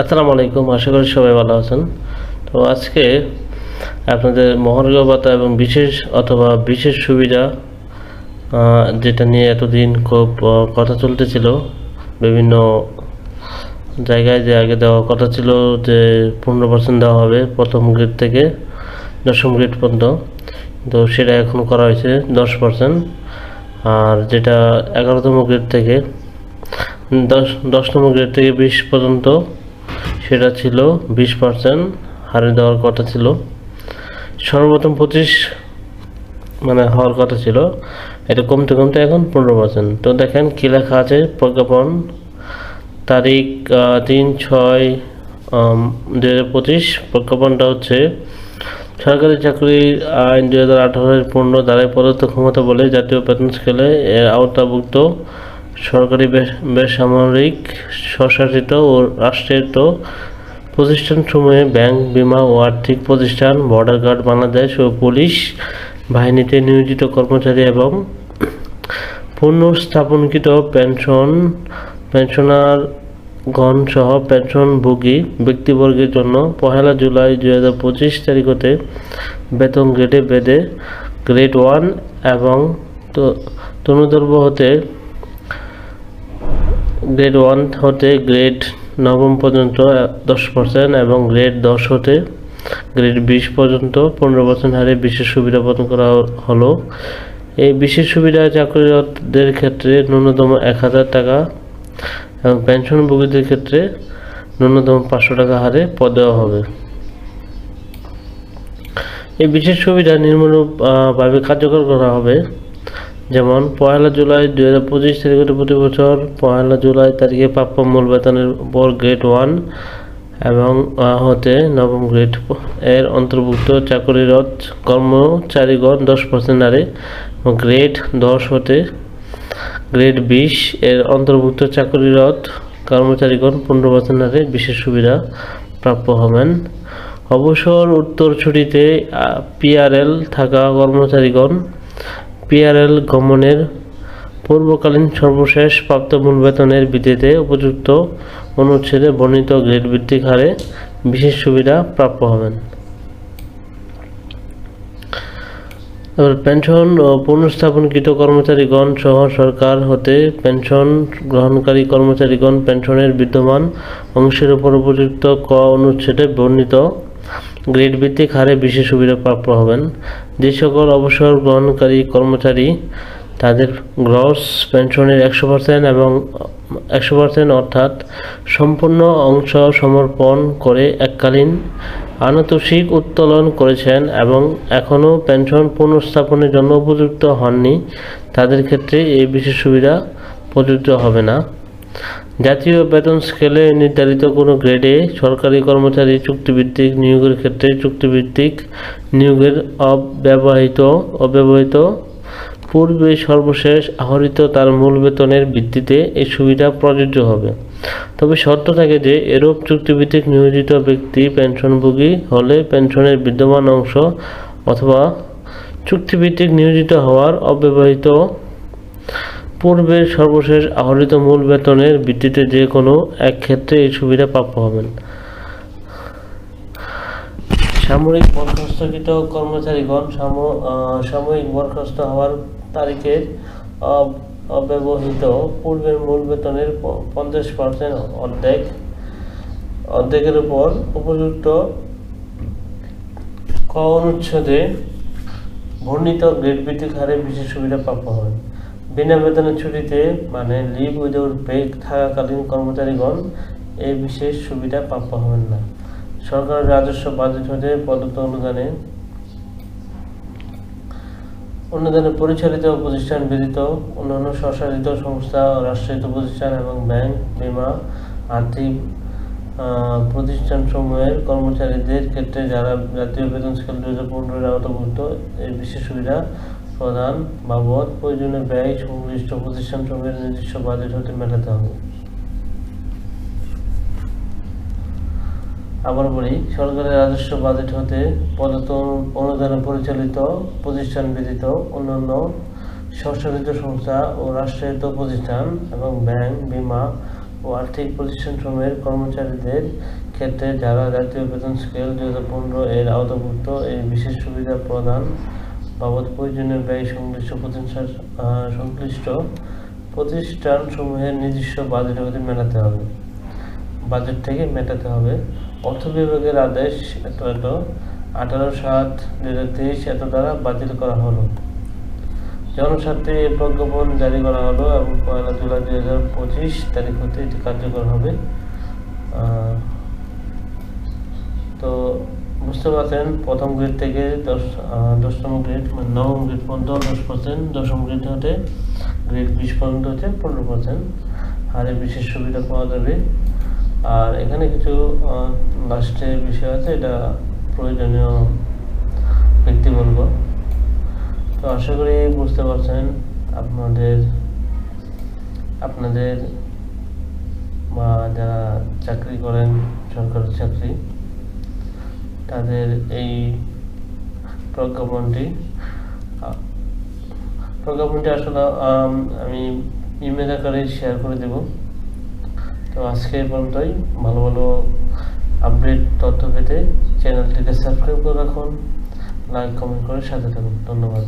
আসসালামু আলাইকুম, আশা করি সবাই ভালো আছেন। তো আজকে আপনাদের মহার্ঘ ভাতা এবং বিশেষ অথবা বিশেষ সুবিধা যেটা নিয়ে এতদিন খুব কথা চলতেছিল, বিভিন্ন জায়গায় যে আগে দেওয়া কথা ছিল যে পনেরো পার্সেন্ট দেওয়া হবে প্রথম গ্রেড থেকে দশম গ্রেড পর্যন্ত তো সেটা এখন করা হয়েছে দশ পার্সেন্ট আর যেটা এগারোতম গ্রেড থেকে, দশ, দশতম গ্রেড থেকে বিশ পর্যন্ত সেটা ছিল বিশ পার্সেন্ট হারে দেওয়ার কথা ছিল। সর্বপ্রথম পঁচিশ মানে হওয়ার কথা ছিল। এটা কমতে কমতে এখন পনেরো পার্সেন্ট তো দেখেন কী লেখা আছে প্রজ্ঞাপন তারিখ তিন ছয় দু হাজার পঁচিশ। প্রজ্ঞাপনটা হচ্ছে, সরকারি চাকরির আইন দু হাজার আঠারোর পূর্ণ দ্বারাই প্রদত্ত ক্ষমতা বলে জাতীয় বেতন স্কেলে এর আওতাভুক্ত সরকারি বেসামরিক, স্বশাসিত ও রাষ্ট্রায়ত্ত প্রতিষ্ঠানসমূহে ব্যাংক, বিমা ও আর্থিক প্রতিষ্ঠান বর্ডার গার্ড বাংলাদেশ ও পুলিশ বাহিনীতে নিয়োজিত কর্মচারী এবং পুনঃস্থাপনকৃত পেনশন পেনশনার গণ সহ পেনশনভোগী ব্যক্তিবর্গের জন্য পহেলা জুলাই দুই হাজার পঁচিশ তারিখ হতে বেতন গ্রেডে বেঁধে গ্রেড ওয়ান এবং তো- তনুদ্রব্য হতে গ্রেড ওয়ান হতে গ্রেড নবম পর্যন্ত দশ পার্সেন্ট এবং গ্রেড দশ হতে গ্রেড বিশ পর্যন্ত পনেরো পার্সেন্ট হারে বিশেষ সুবিধা প্রদান করা হলো। এই বিশেষ সুবিধা চাকরিরতদের ক্ষেত্রে ন্যূনতম এক হাজার টাকা এবং পেনশনভোগীদের ক্ষেত্রে ন্যূনতম পাঁচশো টাকা হারে পদ দেওয়া হবে। এই বিশেষ সুবিধা নির্মূলক আহ, ভাবে কার্যকর করা হবে। যেমন, পয়লা জুলাই দুই হাজার পঁচিশ তারিখ প্রতি বছর, পয়লা জুলাই তারিখে প্রাপ্য মূল বেতনের উপর গ্রেড ওয়ান এবং হতে নবম গ্রেড এর অন্তর্ভুক্ত চাকরিরত কর্মচারীগণ দশ পার্সেন্ট এবং গ্রেড দশ হতে গ্রেড বিশ এর অন্তর্ভুক্ত চাকরিরত কর্মচারীগণ পনেরো পার্সেন্ট হারে বিশেষ সুবিধা প্রাপ্য হবেন। অবসর উত্তর ছুটিতে পিআরএল থাকা কর্মচারীগণ পিআরএল গমনের পূর্বকালীন সর্বশেষ প্রাপ্ত মূল বেতনের ভিত্তিতে উপযুক্ত অনুচ্ছেদে বর্ণিত গ্রেড ভিত্তিক হারে বিশেষ সুবিধা প্রাপ্য হবেন। এবার পেনশন ও পুনঃস্থাপনকৃত কর্মচারীগণ সহ সরকার হতে পেনশন গ্রহণকারী কর্মচারীগণ পেনশনের বিদ্যমান অংশের উপর উপযুক্ত ক অনুচ্ছেদে বর্ণিত গ্রেড ভিত্তিক হারে বিশেষ সুবিধা প্রাপ্য হবেন। যে সকল অবসর গ্রহণকারী কর্মচারী, তাদের গ্রস পেনশনের একশো পার্সেন্ট এবং একশো পার্সেন্ট অর্থাৎ সম্পূর্ণ অংশ সমর্পণ করে এককালীন আনুতোষিক উত্তোলন করেছেন এবং এখনও পেনশন পুনঃস্থাপনের জন্য উপযুক্ত হননি। তাদের ক্ষেত্রে এই বিশেষ সুবিধা প্রযোজ্য হবে না। জাতীয় বেতন স্কেলে নির্ধারিত কোনো গ্রেডে সরকারি কর্মচারী চুক্তিভিত্তিক নিয়োগের ক্ষেত্রে চুক্তিভিত্তিক নিয়োগের অব্যবহিত, অব্যবহৃত পূর্বে সর্বশেষ আহরিত তার মূল বেতনের ভিত্তিতে এই সুবিধা প্রযোজ্য হবে। তবে শর্ত থাকে যে, এরূপ চুক্তিভিত্তিক নিয়োজিত ব্যক্তি পেনশনভোগী হলে পেনশনের বিদ্যমান অংশ অথবা চুক্তিভিত্তিক নিয়োজিত হওয়ার অব্যবহৃত পূর্বের সর্বশেষ আহরিত মূল বেতনের ভিত্তিতে যে কোনো এক ক্ষেত্রে এই সুবিধা প্রাপ্য হবেন। সামরিক বরখাস্তকৃত কর্মচারীগণ সাময়িক বরখাস্ত হওয়ার তারিখের অব- অব্যবহৃত পূর্বের মূল বেতনের পঞ্চাশ পার্সেন্ট অর্ধেক, অর্ধেকের উপর উপযুক্ত ক অনুচ্ছেদে বর্ণিত গ্রেড ভিত্তিক হারে বিশেষ সুবিধা প্রাপ্য হবেন। বিনা বেতনের ছুটিতে মানে লিভ উইদাউট পে থাকাকালীন কর্মচারীগণ এই বিশেষ সুবিধা প্রাপ্য হবেন না। সরকারের রাজস্ব বাজেট হতে প্রদত্ত অনুদানে অনুদানে পরিচালিত প্রতিষ্ঠান ব্যতীত অন্যান্য স্বশাসিত সংস্থা ও রাষ্ট্রায়ত্ত প্রতিষ্ঠান এবং ব্যাংক বিমা আর্থিক আহ, প্রতিষ্ঠানসমূহের কর্মচারীদের ক্ষেত্রে যারা জাতীয় বেতন স্কেল দুই হাজার পনেরোর আওতাভুক্ত এই বিশেষ সুবিধা প্রদান বাবদ প্রয়োজনীয় ব্যয় সংশ্লিষ্ট প্রতিষ্ঠানসমূহের নিজস্ব বাজেট হতে মেটাতে হবে। আবার বলি, সরকারের রাজস্ব বাজেট হতে প্রদত্ত অনুদানে পরিচালিত প্রতিষ্ঠান ব্যতীত অন্যান্য স্বশাসিত সংস্থা ও রাষ্ট্রায়ত্ত প্রতিষ্ঠান এবং ব্যাংক, বিমা ও আর্থিক প্রতিষ্ঠানসমূহের কর্মচারীদের ক্ষেত্রে যারা জাতীয় বেতন স্কেল দুই হাজার পনেরো এর আওতাভুক্ত এই বিশেষ সুবিধা প্রদান বাবদ প্রয়োজনীয় ব্যয় সংশ্লিষ্ট প্রতিষ্ঠান সংশ্লিষ্ট প্রতিষ্ঠানসমূহের নিজস্ব বাজেট হতে মেটাতে হবে। বাজেট থেকে মেটাতে হবে। অর্থ বিভাগের আদেশ এত আঠারো সাত দু হাজার তেইশ এত দ্বারা বাতিল করা হলো। জনস্বার্থে এই প্রজ্ঞাপন জারি করা হলো এবং পয়লা জুলাই দুই হাজার পঁচিশ তারিখ হতে এটি কার্যকর হবে। তো বুঝতে পারছেন? প্রথম গ্রেড থেকে দশ আহ, দশতম গ্রেড মানে নবম গ্রেড পর্যন্ত দশ পার্সেন্ট দশম গ্রেড হতে গ্রেড বিশ পর্যন্ত হচ্ছে পনেরো পার্সেন্ট হারে বিশেষ সুবিধা পাওয়া যাবে। আর এখানে কিছু লাস্টে বিষয় আছে এটা প্রয়োজনীয় ব্যক্তিবর্গ তো আশা করি বুঝতে পারছেন আপনাদের আপনাদের বা যারা চাকরি করেন সরকারি চাকরি তাদের এই প্রজ্ঞাপনটি। প্রজ্ঞাপনটি আসলে, আমি ইমেল আকারে শেয়ার করে দেব। তো আজকে পর্যন্তই। ভালো ভালো আপডেট তথ্য পেতে চ্যানেলটিকে সাবস্ক্রাইব করে রাখুন। লাইক কমেন্ট করে সাথে থাকুন। ধন্যবাদ।